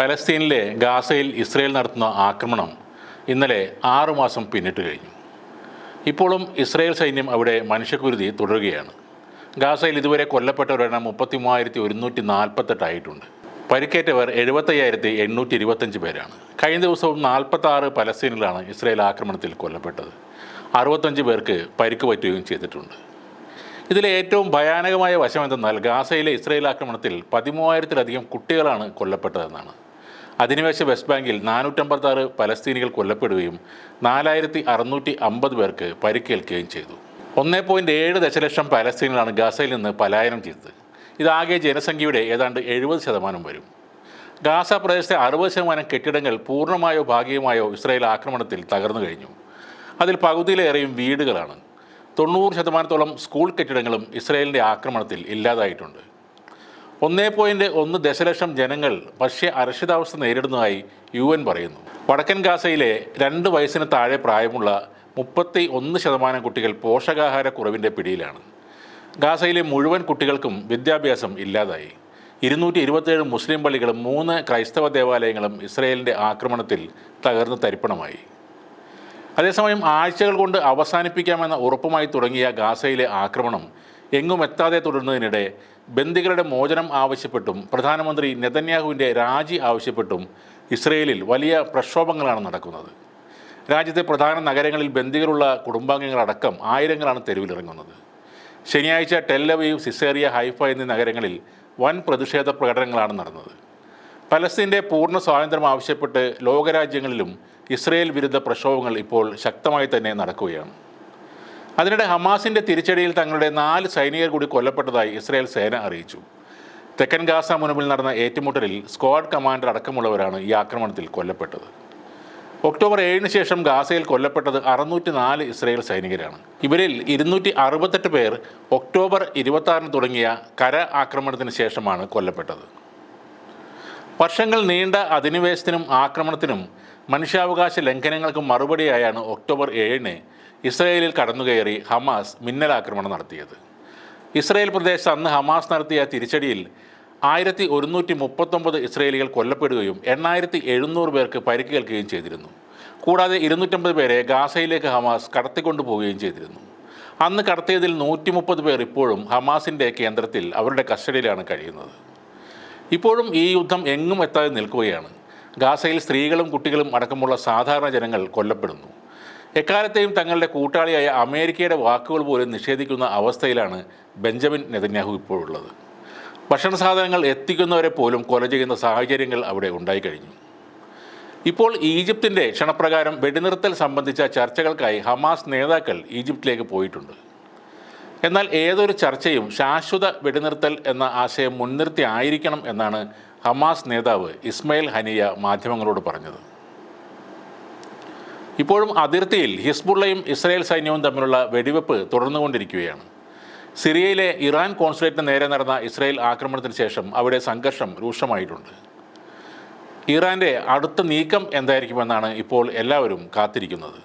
പലസ്തീനിലെ ഗാസയിൽ ഇസ്രയേൽ നടത്തുന്ന ആക്രമണം ഇന്നലെ ആറുമാസം പിന്നിട്ട് കഴിഞ്ഞു. ഇപ്പോഴും ഇസ്രയേൽ സൈന്യം അവിടെ മനുഷ്യക്കുരുതി തുടരുകയാണ്. ഗാസയിൽ ഇതുവരെ കൊല്ലപ്പെട്ടവരുടെ എണ്ണം മുപ്പത്തി മൂവായിരത്തി ഒരുന്നൂറ്റി നാൽപ്പത്തെട്ടായിട്ടുണ്ട് പരിക്കേറ്റവർ എഴുപത്തയ്യായിരത്തി എണ്ണൂറ്റി ഇരുപത്തഞ്ച് പേരാണ്. കഴിഞ്ഞ ദിവസവും നാൽപ്പത്താറ് പലസ്തീനിലാണ് ഇസ്രയേൽ ആക്രമണത്തിൽ കൊല്ലപ്പെട്ടത്. അറുപത്തഞ്ച് പേർക്ക് പരിക്ക് പറ്റുകയും ചെയ്തിട്ടുണ്ട്. ഇതിലെ ഏറ്റവും ഭയാനകമായ വശം എന്തെന്നാൽ ഗാസയിലെ ഇസ്രയേൽ ആക്രമണത്തിൽ പതിമൂവായിരത്തിലധികം കുട്ടികളാണ് കൊല്ലപ്പെട്ടതെന്നാണ് അധിനിവേശ വെസ്റ്റ് ബാങ്കിൽ നാനൂറ്റമ്പത്താറ് പലസ്തീനികൾ കൊല്ലപ്പെടുകയും നാലായിരത്തി അറുന്നൂറ്റി അമ്പത് പേർക്ക് പരിക്കേൽക്കുകയും ചെയ്തു. ഒന്നേ പോയിന്റ് ഏഴ് ദശലക്ഷം പലസ്തീനികളാണ് ഗാസയിൽ നിന്ന് പലായനം ചെയ്തത്. ഇതാകെ ജനസംഖ്യയുടെ ഏതാണ്ട് എഴുപത് ശതമാനം വരും. ഗാസ പ്രദേശത്തെ അറുപത് ശതമാനം കെട്ടിടങ്ങൾ പൂർണമായോ ഭാഗികമായോ ഇസ്രായേൽ ആക്രമണത്തിൽ തകർന്നു കഴിഞ്ഞു. അതിൽ പകുതിയിലേറെയും വീടുകളാണ്. തൊണ്ണൂറ് ശതമാനത്തോളം സ്കൂൾ കെട്ടിടങ്ങളും ഇസ്രായേലിന്റെ ആക്രമണത്തിൽ ഇല്ലാതായിട്ടുണ്ട്. ഒന്നേ പോയിന്റ് ഒന്ന് ദശലക്ഷം ജനങ്ങൾ ഭക്ഷ്യ അരക്ഷിതാവസ്ഥ നേരിടുന്നതായി യു എൻ പറയുന്നു. വടക്കൻ ഗാസയിലെ രണ്ട് വയസ്സിന് താഴെ പ്രായമുള്ള മുപ്പത്തി ഒന്ന് ശതമാനം കുട്ടികൾ പോഷകാഹാര കുറവിന്റെ പിടിയിലാണ്. ഗാസയിലെ മുഴുവൻ കുട്ടികൾക്കും വിദ്യാഭ്യാസം ഇല്ലാതായി. ഇരുന്നൂറ്റി ഇരുപത്തേഴ് മുസ്ലിം പള്ളികളും മൂന്ന് ക്രൈസ്തവ ദേവാലയങ്ങളും ഇസ്രയേലിന്റെ ആക്രമണത്തിൽ തകർന്ന് തരിപ്പണമായി. അതേസമയം ആഴ്ചകൾ കൊണ്ട് അവസാനിപ്പിക്കാമെന്ന ഉറപ്പുമായി തുടങ്ങിയ ഗാസയിലെ ആക്രമണം എങ്ങും എത്താതെ തുടരുന്നതിനിടെ ബന്ദികളുടെ മോചനം ആവശ്യപ്പെട്ടും പ്രധാനമന്ത്രി നെതന്യാഹുവിന്റെ രാജി ആവശ്യപ്പെട്ടും ഇസ്രയേലിൽ വലിയ പ്രക്ഷോഭങ്ങളാണ് നടക്കുന്നത്. രാജ്യത്തെ പ്രധാന നഗരങ്ങളിൽ ബന്ദികളുള്ള കുടുംബാംഗങ്ങളടക്കം ആയിരങ്ങളാണ് തെരുവിലിറങ്ങുന്നത്. ശനിയാഴ്ച ടെല്ലവീവ് സിസേറിയ ഹൈഫ എന്നീ നഗരങ്ങളിൽ വൻ പ്രതിഷേധ പ്രകടനങ്ങളാണ് നടന്നത്. പലസ്തീന്റെ പൂർണ സ്വാതന്ത്ര്യം ആവശ്യപ്പെട്ട് ലോകരാജ്യങ്ങളിലും ഇസ്രയേൽ വിരുദ്ധ പ്രക്ഷോഭങ്ങൾ ഇപ്പോൾ ശക്തമായി തന്നെ നടക്കുകയാണ്. അതിനിടെ ഹമാസിന്റെ തിരിച്ചടിയിൽ തങ്ങളുടെ നാല് സൈനികർ കൂടി കൊല്ലപ്പെട്ടതായി ഇസ്രായേൽ സേന അറിയിച്ചു. തെക്കൻ ഗാസ മുനമ്പിൽ നടന്ന ഏറ്റുമുട്ടലിൽ സ്ക്വാഡ് കമാൻഡർ അടക്കമുള്ളവരാണ് ഈ ആക്രമണത്തിൽ കൊല്ലപ്പെട്ടത്. ഒക്ടോബർ ഏഴിന് ശേഷം ഗാസയിൽ കൊല്ലപ്പെട്ടത് അറുന്നൂറ്റി നാല് ഇസ്രയേൽ സൈനികരാണ്. ഇവരിൽ ഇരുന്നൂറ്റി അറുപത്തെട്ട് പേർ ഒക്ടോബർ ഇരുപത്തി തുടങ്ങിയ കര ആക്രമണത്തിന് ശേഷമാണ് കൊല്ലപ്പെട്ടത്. വർഷങ്ങൾ നീണ്ട അധിനിവേശത്തിനും ആക്രമണത്തിനും മനുഷ്യാവകാശ ലംഘനങ്ങൾക്ക് മറുപടിയായാണ് ഒക്ടോബർ ഏഴിന് ഇസ്രയേലിൽ കടന്നുകയറി ഹമാസ് മിന്നലാക്രമണം നടത്തിയത്. ഇസ്രയേൽ പ്രദേശത്ത് അന്ന് ഹമാസ് നടത്തിയ തിരിച്ചടിയിൽ ആയിരത്തി ഒരുന്നൂറ്റി മുപ്പത്തൊമ്പത് ഇസ്രയേലികൾ കൊല്ലപ്പെടുകയും എണ്ണായിരത്തി എഴുന്നൂറ് പേർക്ക് പരിക്കേൽക്കുകയും ചെയ്തിരുന്നു. കൂടാതെ ഇരുന്നൂറ്റമ്പത് പേരെ ഗാസയിലേക്ക് ഹമാസ് കടത്തിക്കൊണ്ടുപോവുകയും ചെയ്തിരുന്നു. അന്ന് കടത്തിയതിൽ നൂറ്റി മുപ്പത് പേർ ഇപ്പോഴും ഹമാസിന്റെ കേന്ദ്രത്തിൽ അവരുടെ കസ്റ്റഡിയിലാണ് കഴിയുന്നത്. ഇപ്പോഴും ഈ യുദ്ധം എങ്ങും എത്താതെ നിൽക്കുകയാണ്. ഗാസയിൽ സ്ത്രീകളും കുട്ടികളും അടക്കമുള്ള സാധാരണ ജനങ്ങൾ കൊല്ലപ്പെടുന്നു. എക്കാലത്തെയും തങ്ങളുടെ കൂട്ടാളിയായ അമേരിക്കയുടെ വാക്കുകൾ പോലും നിഷേധിക്കുന്ന അവസ്ഥയിലാണ് ബെഞ്ചമിൻ നെതന്യാഹു ഇപ്പോഴുള്ളത്. ഭക്ഷണ സാധനങ്ങൾ എത്തിക്കുന്നവരെ പോലും കൊല ചെയ്യുന്ന സാഹചര്യങ്ങൾ അവിടെ ഉണ്ടായിക്കഴിഞ്ഞു ഇപ്പോൾ ഈജിപ്തിന്റെ ക്ഷണപ്രകാരം വെടിനിർത്തൽ സംബന്ധിച്ച ചർച്ചകൾക്കായി ഹമാസ് നേതാക്കൾ ഈജിപ്തിലേക്ക് പോയിട്ടുണ്ട്. എന്നാൽ ഏതൊരു ചർച്ചയും ശാശ്വത വെടിനിർത്തൽ എന്ന ആശയം മുൻനിർത്തി ആയിരിക്കണം എന്നാണ് ഹമാസ് നേതാവ് ഇസ്മയിൽ ഹനിയ മാധ്യമങ്ങളോട് പറഞ്ഞത്. ഇപ്പോഴും അതിർത്തിയിൽ ഹിസ്ബുള്ളയും ഇസ്രായേൽ സൈന്യവും തമ്മിലുള്ള വെടിവെപ്പ് തുടർന്നുകൊണ്ടിരിക്കുകയാണ്. സിറിയയിലെ ഇറാൻ കോൺസുലേറ്റിന് നേരെ നടന്ന ഇസ്രായേൽ ആക്രമണത്തിന് ശേഷം അവിടെ സംഘർഷം രൂക്ഷമായിട്ടുണ്ട്. ഇറാന്റെ അടുത്ത നീക്കം എന്തായിരിക്കുമെന്നാണ് ഇപ്പോൾ എല്ലാവരും കാത്തിരിക്കുന്നത്.